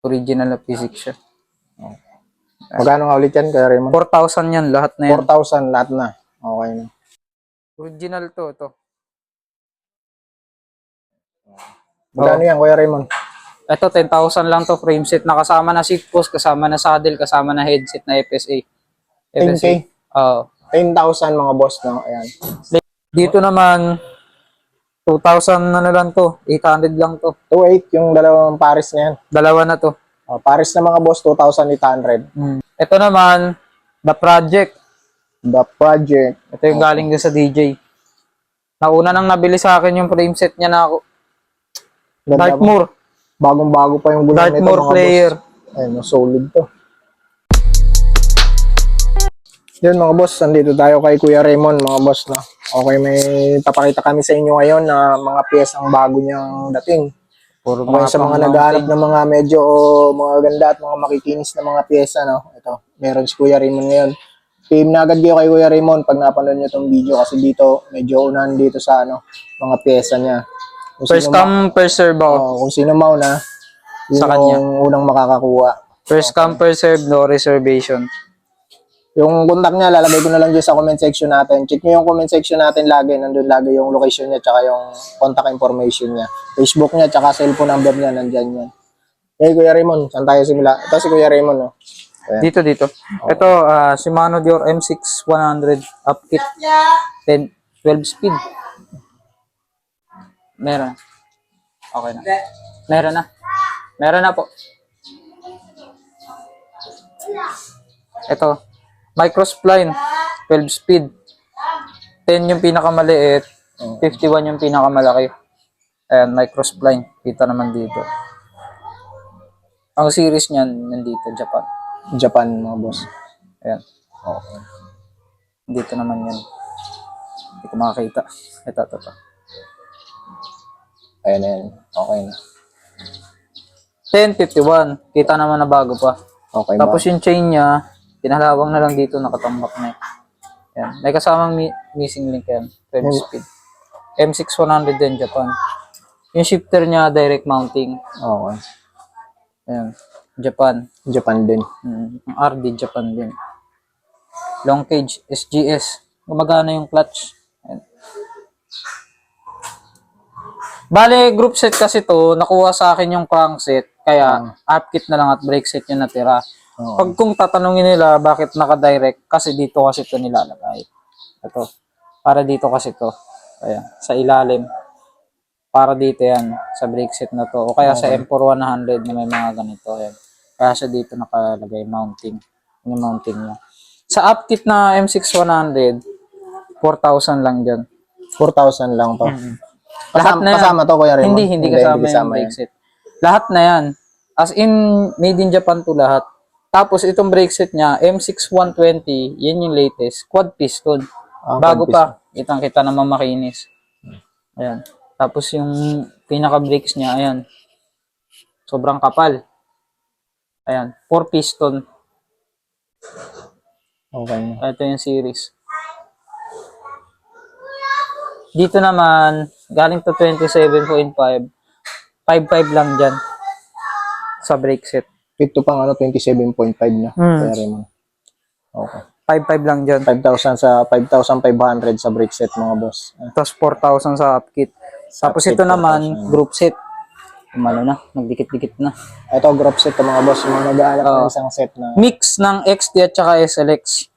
Original na physics siya. Okay. Magkano nga ulit yan, Kuya Raymond? 4,000 yan, lahat na yan. 4,000 lahat na. Okay na. Original to, to. Magkano yan, Kuya Raymond? Ito, 10,000 lang to frame set. Nakasama na seat post, kasama na saddle, kasama na headset na FSA. 10K? FSA. Oo. 10,000 mga boss, no? Ayan. Dito naman, 2,000 ano lang to, 800 lang to. 2,800 yung dalawang pares na yan. Dalawa na to. Oh, pares na mga boss, 2,800. Mm. Ito naman, The Project. The Project. Ito yung okay. galing din sa DJ. Nauna nang nabili sa akin yung frame set niya na ako. Dartmoor. Bagong-bago pa yung gulang nito mga player. boss. Ayun, solid to. Yun mga boss, andito tayo kay Kuya Raymond mga boss na. No? Okay, may papakita kami sa inyo ngayon na mga piyesang bago niyang dating. Puro okay, mga sa mga naghahanap ng mga medyo o mga ganda at mga makikinis na mga piyesa no. Ito, meron si Kuya Raymond ngayon. PM na agad kayo kay Kuya Raymond pag napanood niyo tong video kasi dito medyo unahan dito sa ano, mga piyesa niya. Kung first come, first serve ako. Oh, kung sino mauna, sa kanya. unang makakakuha. First okay. come, first serve, no reservation. Yung contact niya, lalagay ko na lang dyan sa comment section natin. Check nyo yung comment section natin lagi. Nandun lagi yung location niya, tsaka yung contact information niya. Facebook niya, tsaka cellphone number niya, nandyan yan. Hey, Kuya Raymond, saan tayo simula? Ito si Kuya Raymond, no? Ayan. Dito, dito. Okay. Ito, ah, uh, Shimano Dior M6 100 upkit 10, 12 speed. Meron. Okay na. Meron na. Meron na po. Ito, Microspline, 12 speed. 10 yung pinakamaliit, 51 yung pinakamalaki. Ayan, microspline. Kita naman dito. Ang series niyan, nandito, Japan. Japan, mga boss. Ayan. Okay. Dito naman yun. Hindi ko makakita. Ito, ito, ito. Ayan, ayan. Okay na. 10.51. Kita naman na bago pa. Okay Tapos ba? yung chain niya, Pinalawang na lang dito, nakatambak na yan. May kasamang mi missing link yan, 12 oh. speed. M6100 din, Japan. Yung shifter niya, direct mounting. Okay. Ayan. Japan. Japan din. Mm, RD Japan din. Long cage, SGS. Gumagana yung clutch. Ayan. Bale, group set kasi to, nakuha sa akin yung crankset. Kaya, mm. upkit na lang at brake set yung natira. Pag kung tatanungin nila bakit naka-direct, kasi dito kasi ito nilalagay. Ito. Para dito kasi to. Ayan. Sa ilalim. Para dito yan. Sa brake set na to. O kaya okay. sa M4100 na may mga ganito. Ayan. Kaya sa dito nakalagay mounting. Yung mounting niya. Sa upkit na M6100, 4,000 lang dyan. 4,000 lang pa. Lahat kasama, na yan. kasama to, Kuya Raymond? Hindi, hindi, hindi kasama, hindi kasama yung brake set. Lahat na yan. As in, made in Japan to lahat. Tapos itong brake set niya, M6120, yan yung latest, quad piston. Ah, Bago quad piston. pa, kitang-kita naman makinis. Hmm. Ayan. Tapos yung pinaka-brakes niya, ayan. Sobrang kapal. Ayan, 4 piston. Okay. Ito yung series. Dito naman, galing to 27.5, 5.5 lang dyan sa brake set. Fit to pang ano, 27.5 na. Mm. Okay. 5-5 lang dyan. 5,000 sa 5,500 sa brick set mga boss. Tapos 4,000 sa upkit. Tapos ito naman, group set. Umano na, magdikit-dikit na. Ito, group set to mga boss. Mga nag-aalak uh, ng isang set na. Mix ng XD at saka SLX.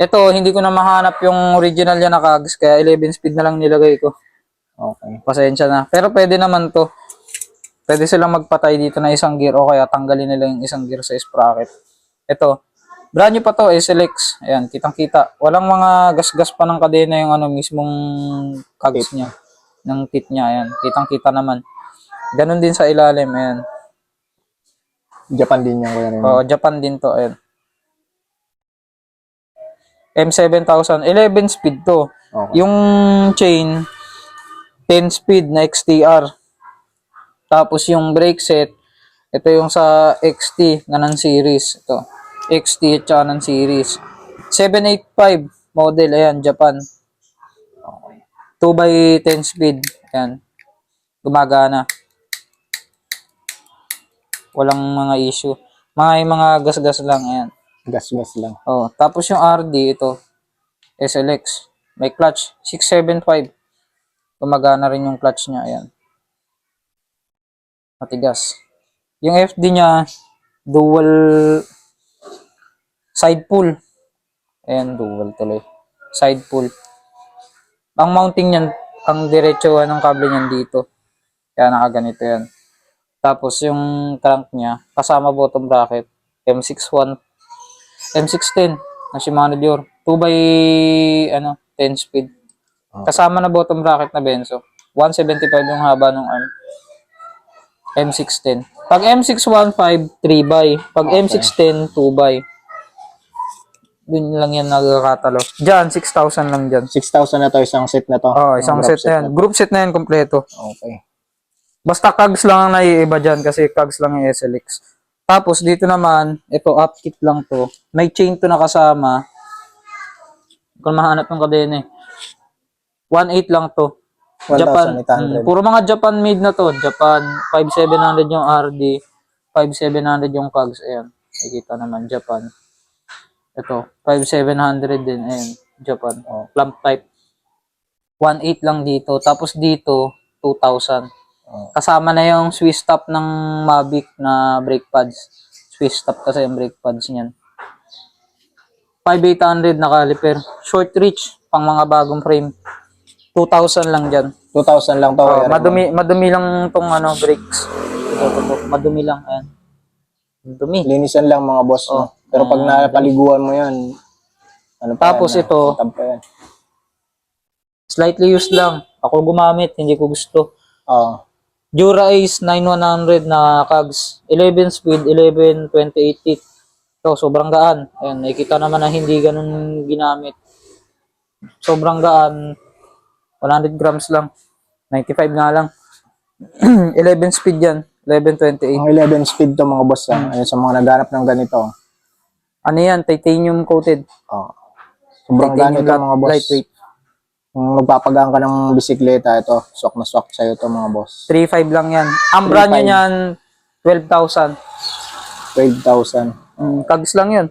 Ito, hindi ko na mahanap yung original niya na kags, kaya 11 speed na lang nilagay ko. Okay. Pasensya na. Pero pwede naman to. Pwede silang magpatay dito na isang gear o kaya tanggalin nila yung isang gear sa sprocket. Ito, brand new pa to, SLX. Ayan, kitang-kita. Walang mga gasgas pa ng kadena yung ano mismong cogs niya. Ng tip niya, ayan. Kitang-kita naman. Ganun din sa ilalim, ayan. Japan din yan, kuya rin. Oo, Japan din to, ayan. M7000, 11 speed to. Okay. Yung chain, 10 speed na XTR. Tapos yung brake set, ito yung sa XT na ng series. Ito. XT at saka ng series. 785 model. Ayan, Japan. Okay. 2x10 speed. Ayan. Gumagana. Walang mga issue. Mga mga gas-gas lang. Ayan. Gas-gas lang. Oh, tapos yung RD ito. SLX. May clutch. 675. Gumagana rin yung clutch niya. Ayan. Matigas. Yung FD niya, dual side pull. Ayan, dual tuloy. Side pull. Ang mounting niyan, ang diretso ng kable niyan dito. Kaya nakaganito yan. Tapos yung crank niya, kasama bottom bracket, M61, M16 na Shimano Dior. 2 by ano, 10 speed. Kasama na bottom bracket na benzo. 175 yung haba ng arm. M16. Pag M615, 3 by. Pag M610, 2 by. Dun lang yan nagkakatalo. Diyan, 6,000 lang dyan. 6,000 na to, isang set na to. Oh, isang set na yan. Group set na yan, kompleto. Okay. Basta cogs lang ang naiiba dyan kasi cogs lang yung SLX. Tapos dito naman, ito upkit lang to. May chain to na kasama. Kung mahanap yung kadena eh. 1.8 lang to. Japan. 1,800. mm, puro mga Japan made na to. Japan. 5,700 yung RD. 5,700 yung cogs. Ayan. Nakikita naman Japan. Ito. 5,700 din. Ayan. Japan. Oh. Clamp type. 1.8 lang dito. Tapos dito, 2,000. Oh. Kasama na yung Swiss top ng Mavic na brake pads. Swiss top kasi yung brake pads niyan. 5,800 na caliper. Short reach, pang mga bagong frame. 2,000 lang dyan. 2,000 lang to. Oh, madumi, madumi lang tong ano, brakes. Ito, ito, ito. Madumi lang. Ayan. Dumi. Linisan lang mga boss. Oh. No? Pero pag napaliguan mo yan, ano pa Tapos yan, ito, matab pa yan. slightly used lang. Ako gumamit, hindi ko gusto. Oh. Dura Ace 9100 na cogs. 11 speed, 11, 28 teeth. So, sobrang gaan. Ayan, nakikita naman na hindi ganun ginamit. Sobrang gaan. 100 grams lang. 95 nga lang. 11 speed yan. 1128. Ang 11 speed to mga boss. Hmm. Ah. Ayun, sa mga naghanap ng ganito. Ano yan? Titanium coated. Oh. Sobrang Titanium ganito mga boss. Lightweight. Kung magpapagaan ka ng bisikleta, ito, swak na swak sa'yo to mga boss. 3.5 lang yan. Ang brand nyo yan, 12,000. 12,000. Mm, kags lang yun.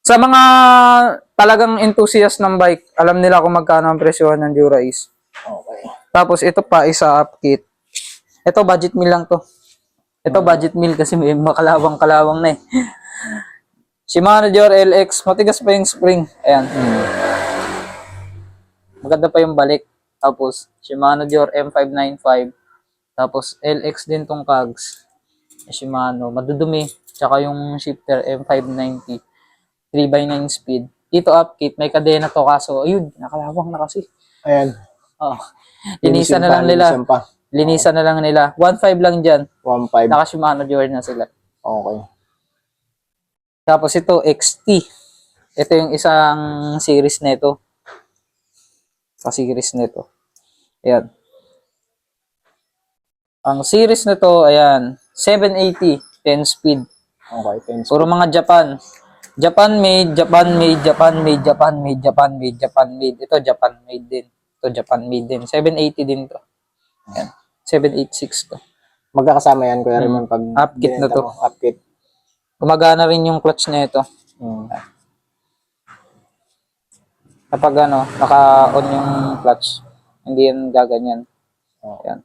Sa mga talagang enthusiast ng bike, alam nila kung magkano ang presyohan ng Dura Ace. Okay. Tapos ito pa, isa upkit. Ito, budget meal lang to. Ito, budget meal kasi may makalawang-kalawang na eh. Shimano Dior LX, matigas pa yung spring. Ayan. Maganda pa yung balik. Tapos, Shimano Dior M595. Tapos, LX din tong cogs. Shimano, madudumi. Tsaka yung shifter M590. 3x9 speed. Dito upkit, may kadena to kaso, ayun, nakalawang na kasi. Ayan. Oh. Linisan na lang nila. Pa. Linisan na lang nila. 1.5 lang dyan. 1.5. Naka Shimano Dior na sila. Okay. Tapos ito, XT. Ito yung isang series nito. Sa series nito. Ayan. Ang series nito, ayan, 780, 10 speed. Okay. 10 speed. Puro mga Japan. Japan made, Japan made, Japan made, Japan made, Japan made, Japan made. Ito Japan made din. Ito Japan made din. 780 din to. Ayan. 786 to. Magkakasama yan, Kuya Raymond, pag Hmm. Upkit na to. Upkit. Gumagana rin yung clutch na ito. Hmm. Kapag ano, naka-on yung clutch, hindi yan gaganyan. Oh. Ayan.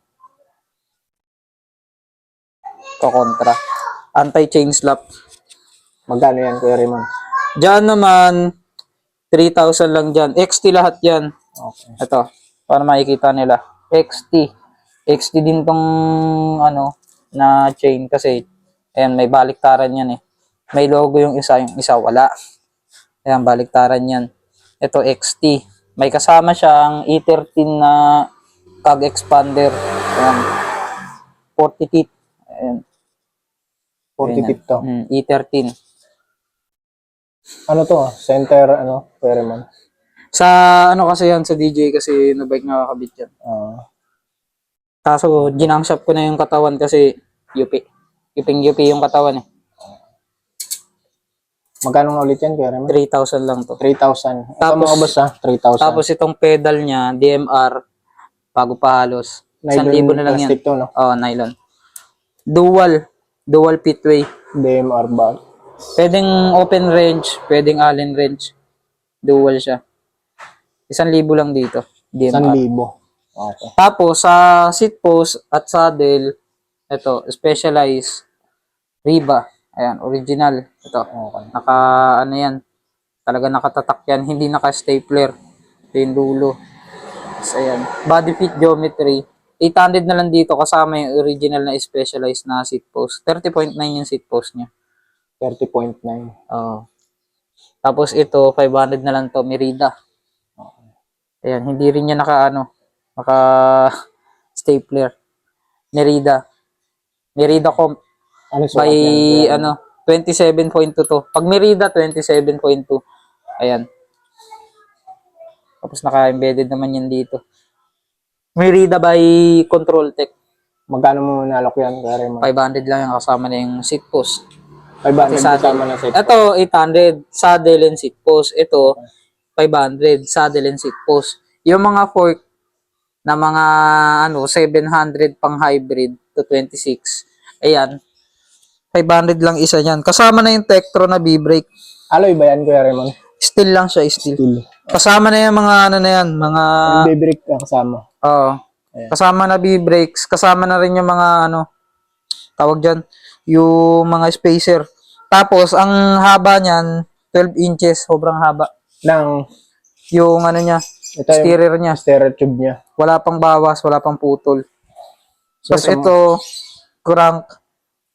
Kokontra. Anti-chain slap. Magkano yan, Kuya Raymond? Diyan naman, 3,000 lang dyan. XT lahat yan. Okay. Ito, para makikita nila. XT. XT din tong ano, na chain kasi ayan, may baliktaran yan eh. May logo yung isa, yung isa wala. Ayan, baliktaran yan. Ito XT. May kasama siyang E13 na cog expander. Ayan. 40 teeth. Ayan. 40 feet to. Mm, E13. Ano to? Center, ano, Raymond? Sa ano kasi yan, sa DJ kasi na bike nakakabit yan. Ah. Kaso, ginangshop ko na yung katawan kasi UP. Uping-UP yung katawan eh. magkano nga ulit yan, Raymond? 3,000 lang to. 3,000. Ito Tapos- mga boss, ha? 3,000. Tapos itong pedal niya, DMR, bago pa halos. 1,000 na lang yan. plastic to, no? Oh, nylon. Dual. Dual pitway. DMR ba? Pwedeng open range, pwedeng allen range. Dual siya. Isang libo lang dito. DMR. 1,000. Okay. Tapos sa seat post at saddle, ito, specialized Riba. Ayan, original. Ito. Okay. Naka, ano yan, talaga nakatatak yan. Hindi naka-stapler. Ito yung dulo. So, ayan. Body fit geometry. 800 na lang dito kasama yung original na specialized na seat post. 30.9 yung seat post niya. 30.9. Oo. Tapos ito, 500 na lang to, Merida. Ayan, hindi rin niya naka, ano, naka stapler. Merida. Merida comp Ano sukat by, yan? ano, 27.2 to. Pag Merida, 27.2. Ayan. Tapos naka-embedded naman yan dito. Merida by Control Tech. Magkano mo nalok yan? Mo. 500 lang yung kasama na yung seat post. 500 Saddle. kasama na set. Ito, 800. Saddle and seat post. Ito, 500. Saddle and seat post. Yung mga fork na mga ano 700 pang hybrid to 26. Ayan. 500 lang isa niyan. Kasama na yung Tektro na B-brake. Alloy ba yan, Kuya Raymond? Still lang siya, still. Steel. Kasama na yung mga ano na yan, mga Yung B-brake ka kasama. Oo. Ayan. Kasama na B-brakes, kasama na rin yung mga ano, tawag dyan, yung mga spacer. Tapos, ang haba niyan, 12 inches, sobrang haba. Ng, Yung ano niya, ito steerer niya, stereo tube niya. wala pang bawas, wala pang putol. So, Tapos ito, crank,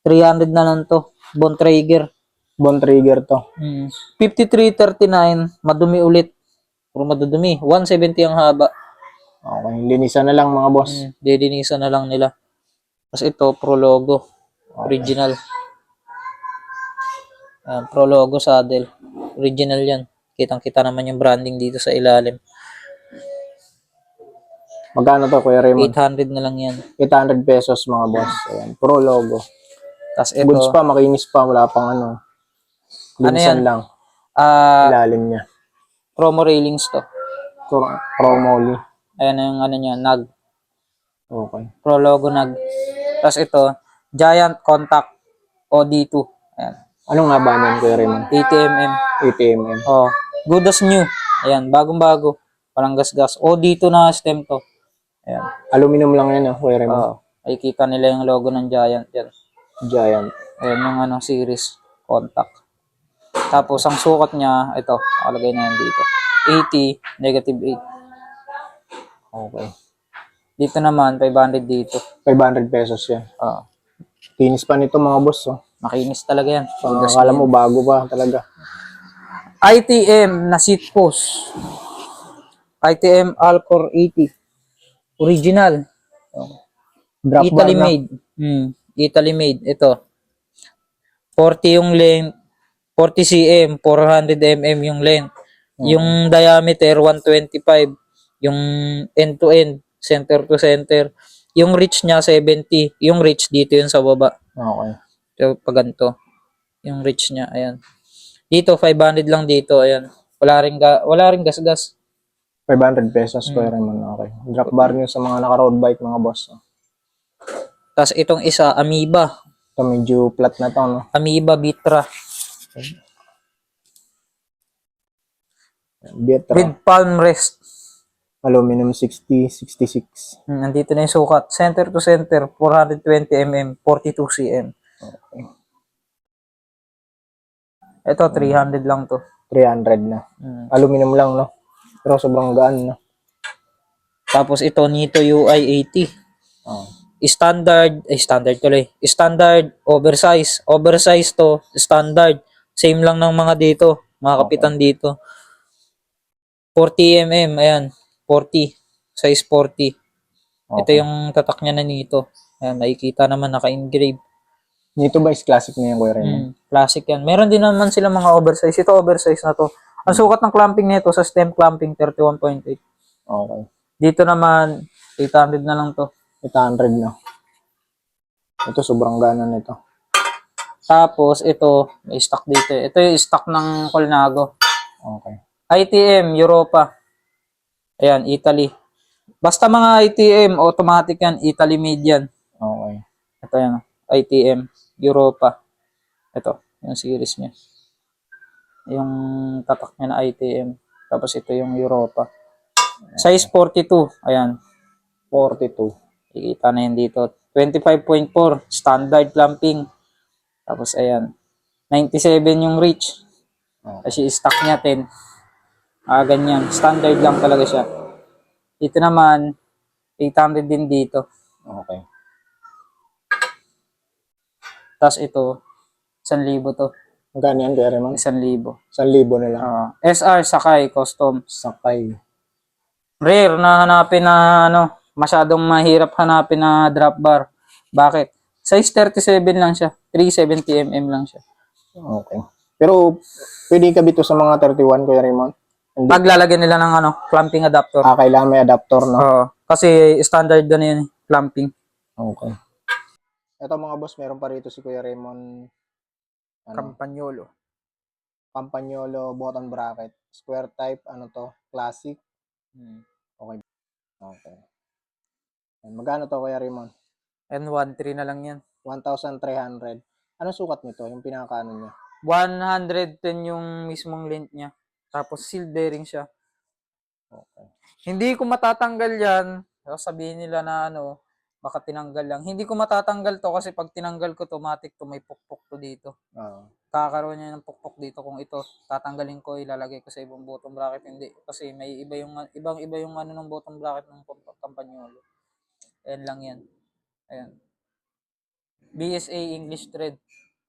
300 na lang to. Bontrager. Bone trigger to. Mm. 5339, madumi ulit. Puro madudumi. 170 ang haba. Okay. Linisan na lang mga boss. Mm, didinisan na lang nila. Tapos ito, Pro Logo. Original. Ayan, Pro Logo saddle. Original yan. Kitang-kita naman yung branding dito sa ilalim. Magkano to, Kuya Raymond? 800 na lang yan. 800 pesos mga boss. Ayan. Pro logo. Tapos ito, Goods pa, makinis pa. Wala pang ano. Linisan yan? lang. ah, Ilalim niya. promo railings to. Pro, pro moly. Ayan yung ano niya, nag. Okay. Pro Logo nag. Tapos ito, Giant Contact OD2. Ayan. Anong nga ba niyan, Kuya Raymond? 80mm. ATMM. Oh, good as new. Ayan, bagong-bago. Parang gas-gas. OD2 na stem to. Ayan. Aluminum lang yan, ah, Kuya Raymond. Oo. Ay kita nila yung logo ng Giant yan. Giant. Ayan yung ano, series contact. Tapos ang sukat niya, ito, nakalagay na yan dito. 80, negative 8. Okay. Dito naman, 500 dito. 500 pesos yan. Oo. Kinis pa nito mga boss. Oh. Makinis talaga yan. Pang akala mo bago pa talaga. ITM na seat post. ITM Alcor 80. Original. Drop Italy bar na. made. Hmm. Italy made. Ito. 40 yung length. 40 cm. 400 mm yung length. Yung diameter, 125. Yung end to end. Center to center. Yung reach niya, 70. Yung reach dito yun sa baba. Okay. So, pag ganito. Yung reach niya, ayan. Dito, 500 lang dito, ayan. Wala rin, ga, wala rin gas-gas. 500 pesos, Hmm. Kuya Raymond. Okay. Drop bar nyo sa mga naka-road bike mga boss. Oh. Tapos itong isa, Amoeba. Ito medyo flat na to, no? Amoeba Vitra. Bietra. With palm rest. Aluminum 60, 66. Hmm, Nandito na yung sukat. Center to center, 420 mm, 42 cm. Okay. Ito, 300 lang to. 300 na. Hmm. Aluminum lang, no? Pero sobrang gaan, no? Tapos ito, Nito UI 80. Oh. Standard, eh standard tuloy. Standard, oversize. Oversize to, standard. Same lang ng mga dito, mga kapitan dito. 40 mm, ayan. 40. Size 40. Ito Okay. yung tatak niya na nito. Ayan, makikita naman naka-engrave. Nito ba is classic na yan, Kuya Raymond? Mm, classic yan. Meron din naman sila mga oversize. Ito oversize na to. Ang sukat ng clamping nito sa stem clamping 31.8. Okay. Dito naman 800 na lang to. 800 na. Ito, sobrang gana nito. Tapos ito, may stock dito. eh. Ito yung stock ng Colnago. Okay. ITM Europa. Ayan, Italy. Basta mga ITM, automatic yan. Italy made yan. Okay. Ito yan, ITM. Europa. Ito, yung series niya. Yung tatak niya na ITM. Tapos ito yung Europa. Size 42. Ayan. 42. Kikita na yun dito. 25.4. Standard clamping. Tapos ayan. 97 yung reach. Oh. Kasi stock niya 10. Ah, ganyan. Standard lang talaga siya. Dito naman, 800 din dito. Okay. Tapos ito, 1,000 to. Magkano yan, Kuya Raymond? 1,000. 1,000 na lang. Ah, SR Sakay Custom. Sakay. Rare na hanapin na ano, masyadong mahirap hanapin na drop bar. Bakit? Size 37 lang siya. 370 mm lang siya. Okay. Pero, pwede ka bito sa mga 31, Kuya Raymond? Hindi. Paglalagyan nila ng ano, clamping adapter. Ah, kailangan may adapter, no? Oo. kasi standard na yun, eh, clamping. Okay. Ito mga boss, meron pa rito si Kuya Raymond ano, Campagnolo. Campagnolo button bracket. Square type, ano to? Classic. Hmm. Okay. Yan, Magkano to Kuya Raymond? N1, 3 na lang yan. 1,300. Ano sukat nito? Yung pinakaano niya? 110 yung mismong length niya. Tapos sealed bearing siya. Okay. Hindi ko matatanggal yan. Sabihin nila na ano, baka tinanggal lang. Hindi ko matatanggal to kasi pag tinanggal ko automatic to may pukpok to dito. Ah, Kakaroon niya ng pukpok dito kung ito tatanggalin ko ilalagay ko sa ibang bottom bracket hindi kasi may iba yung ibang iba yung ano ng bottom bracket ng kampanyolo. Ayan lang yan. Ayan. BSA English thread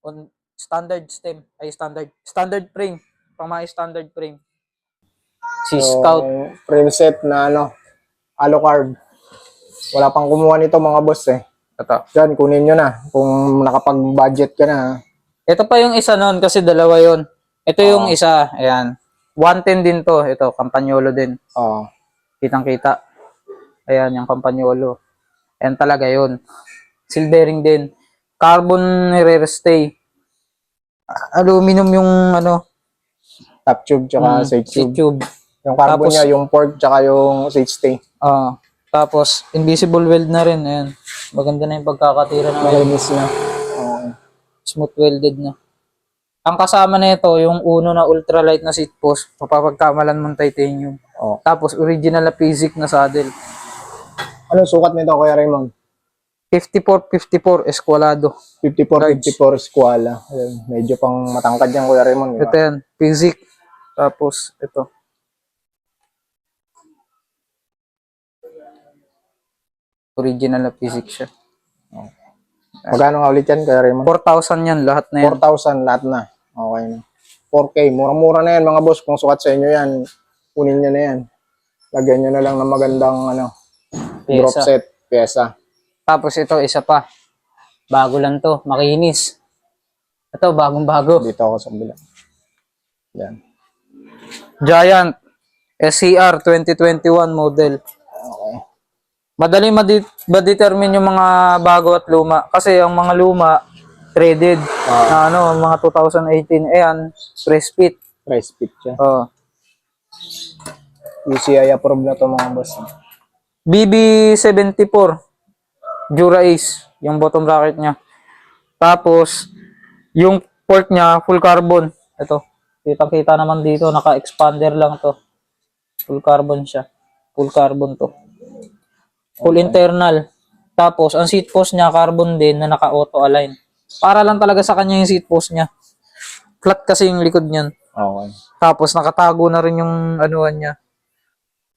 on standard stem ay standard standard frame pang mga standard frame. Si so, Scout frame set na ano, Alucard. Wala pang kumuha nito mga boss eh. ito. Diyan, kunin nyo na. Kung nakapag-budget ka na. Ito pa yung isa noon kasi dalawa yon. Ito yung Oo. isa, ayan. 110 din to, ito, Campagnolo din. Oh, Kitang-kita. Ayan, yung Campagnolo. Ayan talaga yun. Silvering din. Carbon rare stay. Aluminum yung ano, top tube tsaka mm, seat tube. tube. Yung carbon Tapos- niya, yung port tsaka yung sage stay. Ah, tapos invisible weld na rin, ayan. Maganda na yung pagkakatira ng. Malinis na. Okay. smooth welded na. Ang kasama nito yung uno na ultralight na seat post, mapapagkamalan mong titanium. Oh. Tapos original na physic na saddle. Anong sukat nito, Kuya Raymond? 54-54 Esqualado. 54-54 Squala. Ayun, medyo pang matangkad yan, Kuya Raymond. Ito yan, physic. Tapos ito. Original na physic siya. Magkano nga ulit yan, Kuya Raymond? 4,000 yan lahat na yan. 4,000 lahat na. Okay na. 4K. Mura-mura na yan, mga boss. Kung sukat sa inyo yan, kunin nyo na yan. Lagyan nyo na lang ng magandang ano, drop Pyesa. set, pyesa. Tapos ito, isa pa. Bago lang to, makinis. Ito, bagong-bago. Dito ako sa kabila. Yan. Giant SCR 2021 model. Madali ma-determine yung mga bago at luma. Kasi ang mga luma, traded. Na ano, mga 2018. Ayan, press fit. Price fit siya. Oh. UCI approved na to mga boss. BB74. Jura Ace. Yung bottom bracket niya. Tapos, yung port niya, full carbon. Ito. Kita-kita naman dito, naka-expander lang to. Full carbon siya. Full carbon to. Full internal. Tapos, ang seat post niya, carbon din na naka-auto align. Para lang talaga sa kanya yung seat post niya. Flat kasi yung likod niyan. Okay. Tapos, nakatago na rin yung anuan niya.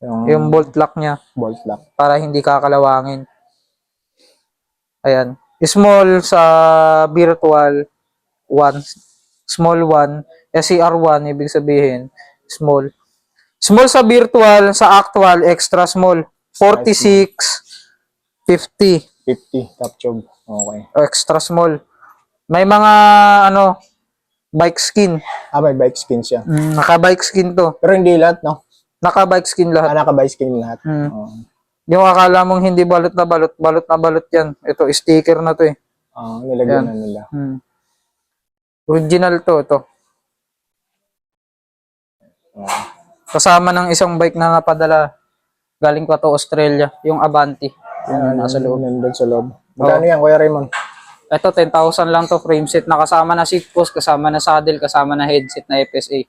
Yung, Yung bolt lock niya. bolt lock. para hindi kakalawangin. Ayan. Small sa virtual 1, small 1, SCR1 ibig sabihin small. Small sa virtual, sa actual extra small 46 50 50 top tube. Okay. extra small. May mga ano bike skin. Ah, may bike skin siya. Mm, naka bike skin to. Pero hindi lahat, no? Naka bike skin Ah, lahat. naka-bike skin lahat. Mm. Oo. Yung akala mong hindi balot na balot, balot na balot yan. Ito, sticker na to eh. Ah, nilagyan Yan. na nila. Hmm. Original to, ito. Oo. Kasama ng isang bike na napadala galing pa to Australia, yung Avanti. Yung nasa loob. Nandun sa loob. Magkano yan, Kuya Raymond? Ito, 10,000 lang to frame set na kasama na seat post, kasama na saddle, kasama na headset na FSA.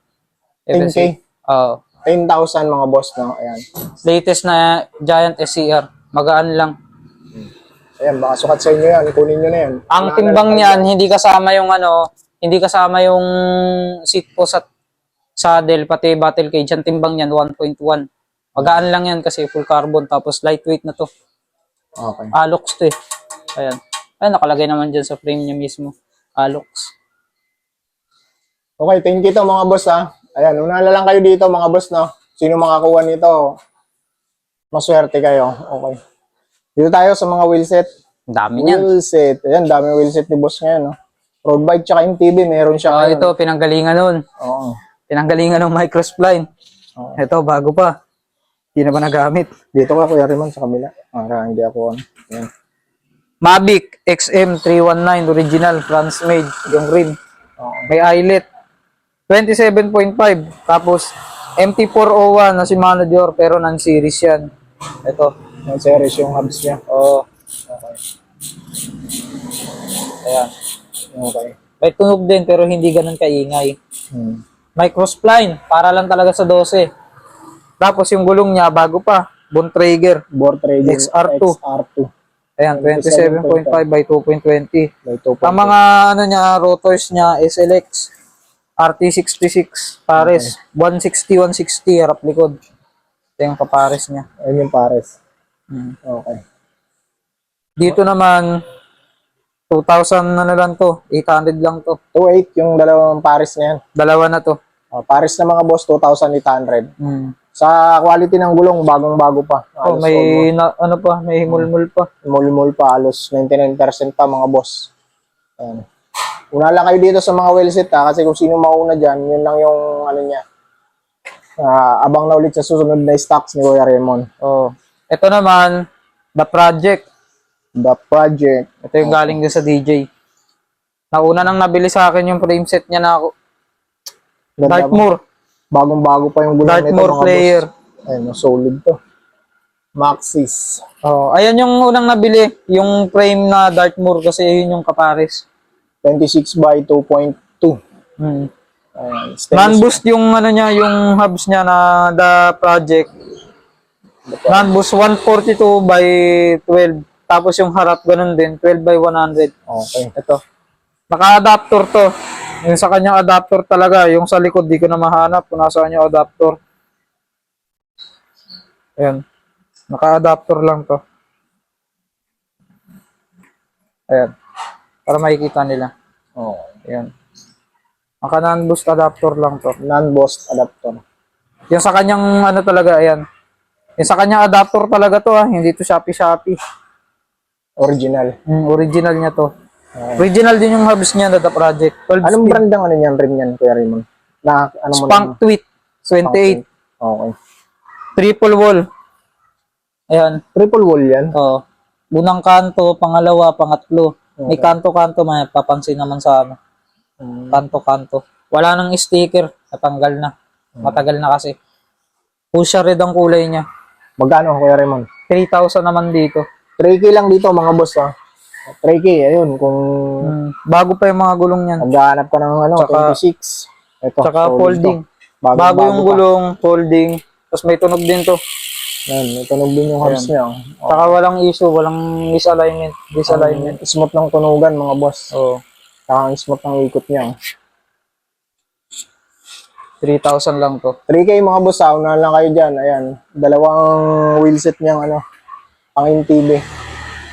10K? Oo. 10,000 mga boss, no? Ayan. latest na Giant SCR. Magaan lang. Ayan, baka sukat sa inyo yan. Kunin nyo na yan. Ang Wala timbang na lang niyan, hindi kasama yung ano, hindi kasama yung seat post at saddle, pati battle cage. Ang timbang niyan, 1.1. Magaan lang yan kasi full carbon, tapos lightweight na to. Okay. Alox to eh. Ayan. Ayan, nakalagay naman dyan sa frame niya mismo. Alox. Okay, thank you to mga boss ha. Ayan, unala lang kayo dito mga boss no. Sino makakuha nito? Maswerte kayo. Okay. Dito tayo sa mga wheelset. Ang dami niyan. Wheelset. Ayan, dami wheelset ni boss ngayon no. Road bike tsaka TV, meron siya So, ngayon. Ah, ito, pinanggalingan nun. Oo. Pinanggalingan ng microspline. Oo. Ito, bago pa. Hindi na ba nagamit? Dito ka Kuya Riman sa kabila. Para hindi ako ano. Ayan. Mavic XM319 original France made yung rim. Oo. May eyelet. 27.5 tapos MT401 na si Manodyor pero non-series yan. Ito. Yung series yung hubs niya. Oh, Okay. ayan. Okay. May tunog din pero hindi ganun kaingay. Hmm. Microspline, para lang talaga sa 12. Tapos yung gulong niya bago pa, Bontrager. Board trading XR2. XR2. Ayan, 27.5 by 2.20. May 2.2. Ang mga ano niya, rotors niya, SLX, RT66, pares, 160, 160, harap likod. Ito yung kapares niya. Ayun yung pares. Hmm. Okay. Dito naman, 2,000 na na lang to, 800 lang to. 2.8 yung dalawang pares niya yan. Dalawa na to. Uh, pares na mga boss, 2,800. Hmm. Sa quality ng gulong, bagong-bago pa. Oh, Halos may na, ano pa, may himulmul pa. Mul-mul pa, halos 99% pa mga boss. Ayan. Una lang kayo dito sa mga wheelset ha, kasi kung sino mauna dyan, yun lang yung ano niya. Ah, abang na ulit sa susunod na stocks ni Kuya Raymond. Oh. Ito naman, The Project. The Project. Ito yung galing din sa DJ. Nauna nang nabili sa akin yung frame set niya na ako. Ganda? Dartmoor. Bagong-bago pa yung gulong nito Dartmoor mga player. boss. Ayun, solid to. Maxis. Oh, ayan yung unang nabili, yung frame na Dartmoor kasi yun yung kapares. 26 by 2.2. Hmm. Ayan, stainless- Non-boost yung ano niya, yung hubs niya na the project. Non-boost 142 by 12. Tapos yung harap ganun din, 12 by 100. Okay. Ito. Naka-adapter to. Yung sa kanyang adapter talaga, yung sa likod di ko na mahanap kung nasaan yung adapter. Ayan. Naka-adapter lang to. Ayan. Para makikita nila. Oh. Ayan. Naka non-boost adapter lang to. Non-boss adapter. Yung sa kanyang ano talaga, ayan. Yung sa kanyang adapter talaga to ah, hindi to Shopee-Shopee. Original. Mm, original niya to. Original din yung hubs niya na the project. 12 Anong speed. brand ng ano niyan, rim niyan, Kuya Raymond? Na, ano mo Spunk Tweet 28. Okay. Triple wall. Ayan. Triple wall yan. Oh. Unang kanto, pangalawa, pangatlo. May kanto-kanto, may papansin naman sa ano. Mm. Kanto-kanto. Wala nang sticker. Natanggal na. Matagal na kasi. Pusha red ang kulay niya. Magkano, Kuya Raymond? 3,000 naman dito. 3K lang dito, mga boss, ha? 3K, ayun, kung Mm, bago pa yung mga gulong niyan. maghahanap ka ng ano, Tsaka- 26. Ito, Tsaka folding. Bago, Bago yung pa. gulong, folding. Tapos may tunog din to. Ayan, may tunog din yung hubs niya. Oh. Saka walang issue, walang misalignment, disalignment. Smooth ng tunugan, mga boss. Oh, Saka ang smooth ng ikot niya. 3,000 lang to. 3K, mga boss, ha? Unahan lang kayo dyan. Ayan, dalawang wheelset niyang, ano, pang TV.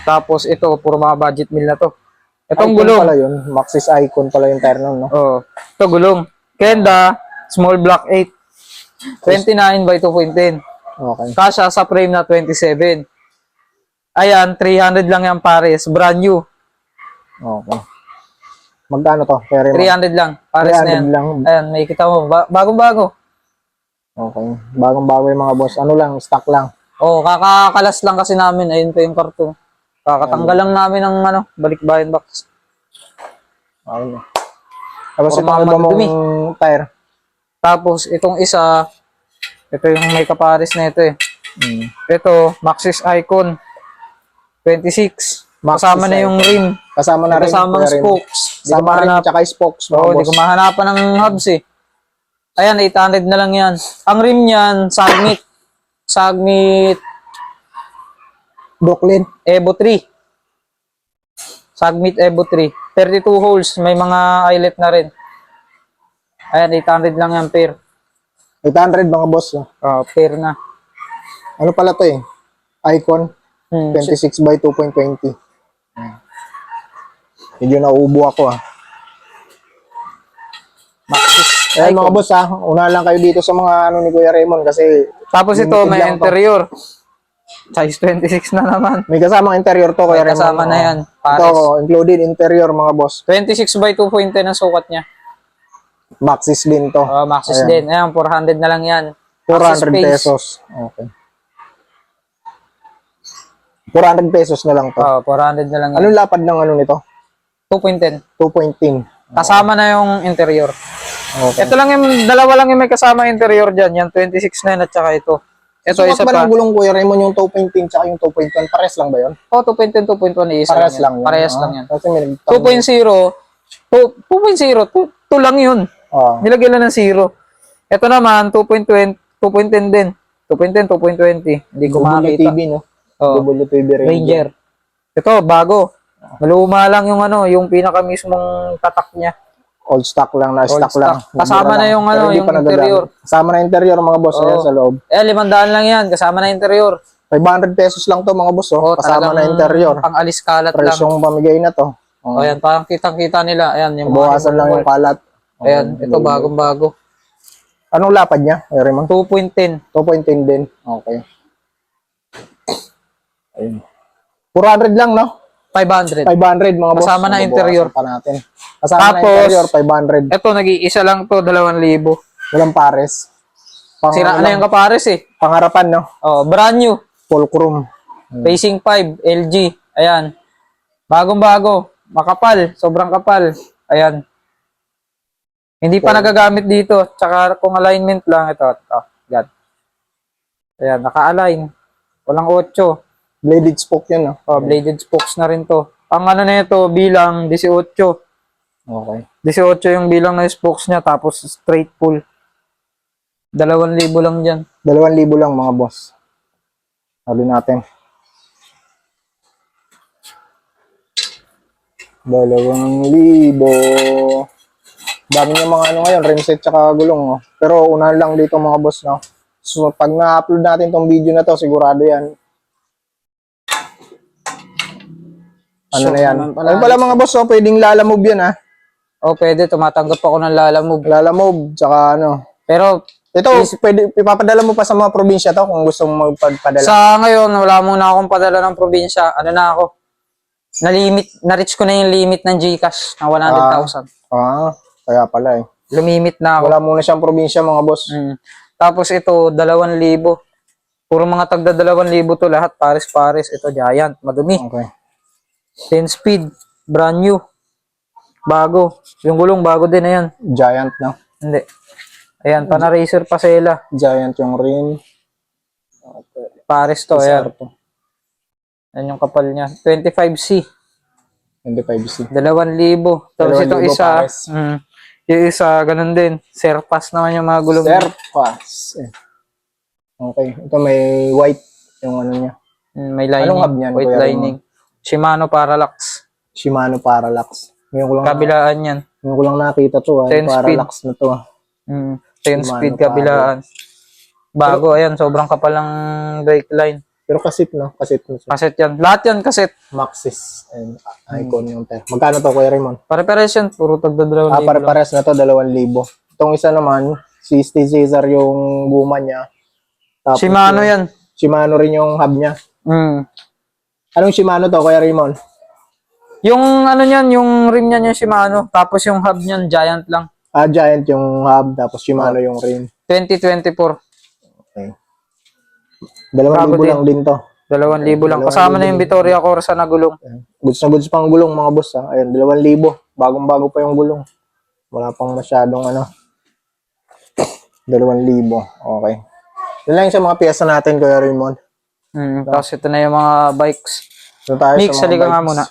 Tapos ito, puro mga budget meal na to. Itong Icon gulong. pala yun. Maxis Icon pala yung tire nun, no? Oh, ito gulong. Kenda, small block 8. 29 by 2.10. Okay. Kasha sa frame na 27. Ayan, 300 lang yung pares. Brand new. Okay. Magkano to? Pero 300 lang. Pares na 300 yan. lang. Ayan, may kita mo. Ba- bagong-bago. Okay. Bagong-bago yung mga boss. Ano lang, stock lang. Oh, kakakalas lang kasi namin. Ayun pa yung karton. Kakatanggal lang namin ng ano, balikbayan box. Okay na. Tapos Puro itong mga iba mong madumi. tire. Tapos itong isa, ito yung may kapares na ito eh. Mm. Ito, Maxis Icon 26. Maxis Kasama na yung rim. Kasama na rin. Kasama Kuya spokes. Di ko Kasama rin mahanap. tsaka spokes mga Oo, di boss. ko mahanapan ng hubs eh. Ayan, 800 na lang yan. Ang rim niyan, Sagmit. Sagmit Brooklyn. Evo 3. Sagmit Evo 3. 32 holes. May mga eyelet na rin. Ayan, 800 lang yan pair. 800 mga boss. oh. Oh, pair na. Ano pala to eh? Icon. Hmm. 26 by 2.20. Medyo nauubo ako ah. Maxis. Ayan mga boss ah, una lang kayo dito sa mga ano ni Kuya Raymond kasi Tapos ito, may lang to. Size 26 na naman. may kasamang interior to Kuya May Raymond. kasama na oh. yan, pares. Ito, included interior mga boss. 26 by 2.10 ang sukat niya. Maxis din to. Oh, Maxis Ayan. din. Ayan, 400 na lang yan. 400 Maxis Space. pesos. Okay. 400 pesos na lang to. Oh, 400 na lang yan. Anong lapad ng ano nito? 2.10. 2.10. Kasama na yung interior. Okay. Ito lang yung, dalawa lang yung may kasama interior dyan. Yan, 26 na yun at saka ito. Ito, So, isa pa. ng gulong Kuya Raymond yung 2.10 tsaka yung 2.1? Pares lang ba yun? Oh, 2.10, 2.1, isa Pares lang yun. Parehas ah. lang yan. Kasi may 2.0, 2 2.0, 2 2 lang yun. Ah. Nilagyan lang ng 0. Ito naman, 2.20, 2.10 din. 2.10, 2.20. Hindi ko makakita. WTV no? Oh, WTV Ranger. Ranger. Ito, bago. Maluma lang yung ano, yung pinaka mismong tatak niya. Old stock lang na stock, stock. lang. Kasama Mura na lang. yung Pero ano, hindi yung pa nagagamit. interior. Kasama na interior mga boss Oo. yan sa loob. Eh, 500 lang yan. Kasama na interior. 500 pesos lang to mga boss oh. Oh, Kasama na interior. Pang alis kalat lang. Presyong pamigay na to. Oh. O yan, parang kitang-kita nila. Ayan, yung mga Bawasan lang yung kalat. Oh, Ayan, ito bagong-bago. Anong lapad niya? Eh, Raymond? 2.10. 2.10 din. Okay. Ayun. 400 lang, no? 500. 500 mga boss. Kasama na interior. Pa natin. Kasama na Tapos, interior, 500. Ito, nag-iisa lang to 2,000. Walang pares. Pang, Sira ano na lang, yung kapares eh. Pangarapan, no? Oh, brand new. Fulcrum. Racing 5, LG. Ayan. Bagong-bago. Makapal. Sobrang kapal. Ayan. Hindi pa nagagamit dito. Tsaka kung alignment lang, ito. ito. Yan. Ayan, naka-align. Walang 8. Bladed spoke yun, no? Oh, bladed spokes na rin to. Ang ano na ito, bilang 18. Okay. 18 yung bilang ng spokes niya, tapos straight pull. 2,000 lang dyan. 2,000 lang mga boss. Sabi natin. Dalawang libo. Dami niya mga ano ngayon, rim set tsaka gulong. Oh. Pero unahan lang dito mga boss, no? So, pag na-upload natin tong video na to, sigurado yan. Ano So, na yan? naman pala. Ano pala mga boss, oh, pwedeng lalamove yan, ha? Oh, pwede. Tumatanggap ako ng Lala Move. Lalamove, tsaka ano. Pero Ito, pwede, ipapadala mo pa sa mga probinsya to kung gusto mo magpadala. sa ngayon, wala muna akong padala ng probinsya. Ano na ako? Na-limit, na-reach ko na yung limit ng GCash na 100,000. Ah, kaya pala eh. Lumimit na ako. Wala muna siyang probinsya mga boss. Mm. Tapos ito, 2,000. Puro mga tagda 2,000 to lahat. Pares-pares. Ito, Giant. Madumi. Okay. 10 speed. Brand new. Bago. Yung gulong, bago din. Ayan. Giant na. Hindi. Ayan, pana-racer pasela. Giant yung rim. Pares to. Ayan. Sarto. Yan yung kapal niya. 25C. 25C. 2,000. Tapos 2,000 itong isa. pares. Mm, yung isa, ganun din. Serpas naman yung mga gulong. Serpas. Eh. Okay. Ito may white yung ano niya. Mm, may lining. Anong hub niyan, White lining. Shimano Parallax. Shimano Parallax. Ngayon ko lang, Kabilaan yan. ngayon ko lang nakita to. Ah. 10 Yung Parallax na to. ah. Mm, 10 Shimano speed kabilaan. Bago, ayan, sobrang kapal ng brake line. Pero kasit no? Kasit na siya. Kaset yan. Lahat yan kaset. Maxis. And icon yung tayo. Magkano to Kuya Raymond? Pare-pares yan. Puro tagda Ah, pare-pares na to, 2,000. Itong isa naman, 60 Caesar yung guma niya. Tapos Shimano yung- yan. Shimano rin yung hub niya. Mm. Anong Shimano to, Kuya Raymond? Yung ano niyan, yung rim niyan yung Shimano. Tapos yung hub niyan, Giant lang. Ah, Giant yung hub, tapos Shimano yung rim. 2024. Okay. Dalawang Bago libo din. lang din to. 2,000 lang. Kasama na yung Vittoria Corsa na gulong. Goods na goods pang gulong mga boss ha. Ayun, dalawang libo. Bagong-bago pa yung gulong. Wala pang masyadong ano. Dalawang libo. Okay. Yun lang yung sa mga piyesa natin, Kuya Raymond. Mm. Tapos ito na yung mga bikes. So tayo Mix, sa mga halika nga bikes. muna.